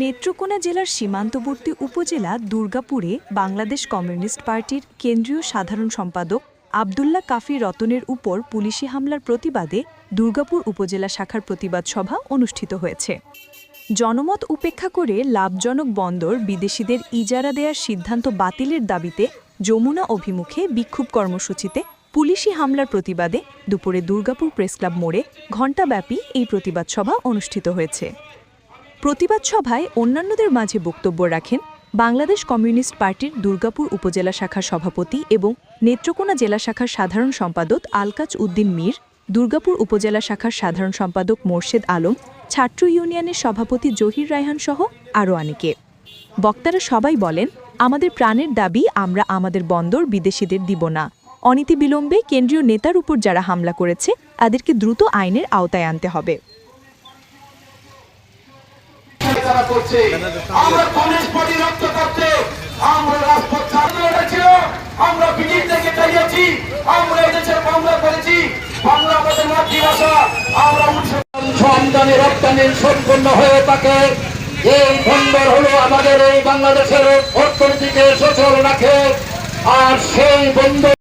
নেত্রকোনা জেলার সীমান্তবর্তী উপজেলা দুর্গাপুরে বাংলাদেশ কমিউনিস্ট পার্টির কেন্দ্রীয় সাধারণ সম্পাদক আবদুল্লাহ কাফি রতনের উপর পুলিশি হামলার প্রতিবাদে দুর্গাপুর উপজেলা শাখার প্রতিবাদ সভা অনুষ্ঠিত হয়েছে। জনমত উপেক্ষা করে লাভজনক বন্দর বিদেশিদের ইজারা দেওয়ার সিদ্ধান্ত বাতিলের দাবিতে যমুনা অভিমুখে বিক্ষোভ কর্মসূচিতে পুলিশি হামলার প্রতিবাদে দুপুরে দুর্গাপুর প্রেসক্লাব মোড়ে ঘণ্টাব্যাপী এই প্রতিবাদ সভা অনুষ্ঠিত হয়েছে। প্রতিবাদ সভায় অন্যান্যদের মাঝে বক্তব্য রাখেন বাংলাদেশ কমিউনিস্ট পার্টির দুর্গাপুর উপজেলা শাখার সভাপতি এবং নেত্রকোনা জেলা শাখার সাধারণ সম্পাদক আলকাজ উদ্দিন মীর, দুর্গাপুর উপজেলা শাখার সাধারণ সম্পাদক মোর্শেদ আলম, ছাত্র ইউনিয়নের সভাপতি জহির রায়হান সহ আরও অনেকে। বক্তারা সবাই বলেন, আমাদের প্রাণের দাবি, আমরা আমাদের বন্দর বিদেশিদের দিব না। অনীতি বিলম্বে কেন্দ্রীয় নেতার উপর যারা হামলা করেছে, তাদেরকে দ্রুত আইনের আওতায় আনতে হবে। তারা করছে। আমরা কমিউনিস্ট পার্টি রক্ত করতে আমরা রাজপথ লড়েছিল আমরা ব্রিটিশ থেকে চালিয়েছি। আমরা এদেশের বাংলা করেছি। বাংলা আমাদের মাতৃভাষা। আমরা উৎসব আমদানি রপ্তানি সম্পন্ন হয়ে থাকে। এই বন্দর হলো আমাদের এই বাংলাদেশের অর্থনীতিকে সচল রাখে। আর সেই বন্দর